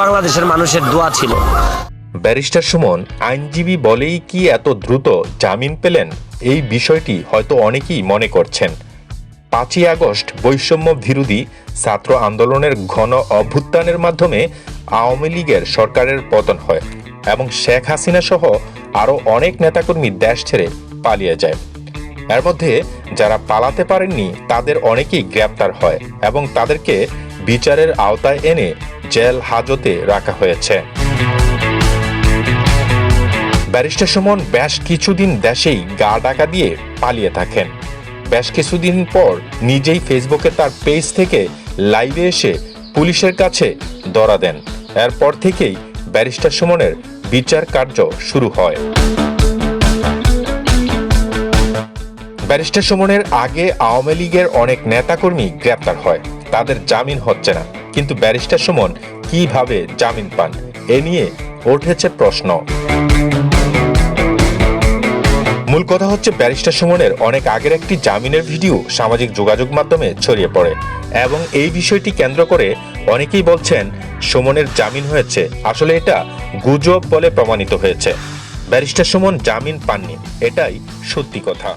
বাংলাদেশের মানুষের দোয়া ছিল। ব্যারিস্টার সুমন, আইনজীবী বলেই কি এত দ্রুত জামিন পেলেন? এই বিষয়টি হয়তো অনেকেই মনে করছেন। পাঁচই আগস্ট বৈষম্য বিরোধী ছাত্র আন্দোলনের ঘন অভ্যুত্থানের মাধ্যমে আওয়ামী লীগের সরকারের পতন হয় এবং শেখ হাসিনা সহ আরও অনেক নেতাকর্মী দেশ ছেড়ে পালিয়ে যায়। এর মধ্যে যারা পালাতে পারেননি, তাদের অনেকেই গ্রেপ্তার হয় এবং তাদেরকে বিচারের আওতায় এনে জেল হাজতে রাখা হয়েছে। ব্যারিস্টার সুমন বেশ কিছুদিন দেশেই গা ডাকা দিয়ে পালিয়ে থাকেন। বেশ কিছুদিন পর নিজেই ফেসবুকে তার পেজ থেকে লাইভে এসে পুলিশের কাছে ধরা দেন। এরপর থেকেই ব্যারিস্টার সুমনের বিচার কার্য শুরু হয়। ব্যারিস্টার সুমনের আগে আওয়ামী লীগের অনেক নেতাকর্মী গ্রেপ্তার হয়। তাদের জামিন হচ্ছে না। কিন্তু ব্যারিস্টার সুমন কীভাবে জামিন পান? এ নিয়ে উঠেছে প্রশ্ন। মূল কথা হচ্ছে ব্যারিস্টার সুমনের অনেক আগের একটি জামিনের ভিডিও সামাজিক যোগাযোগ মাধ্যমে ছড়িয়ে পড়ে এবং এই বিষয়টি কেন্দ্র করে অনেকেই বলছেন, সুমনের জামিন হয়েছে। আসলে এটা গুজব বলে প্রমাণিত হয়েছে। ব্যারিস্টার সুমন জামিন পাননি, এটাই সত্যি কথা।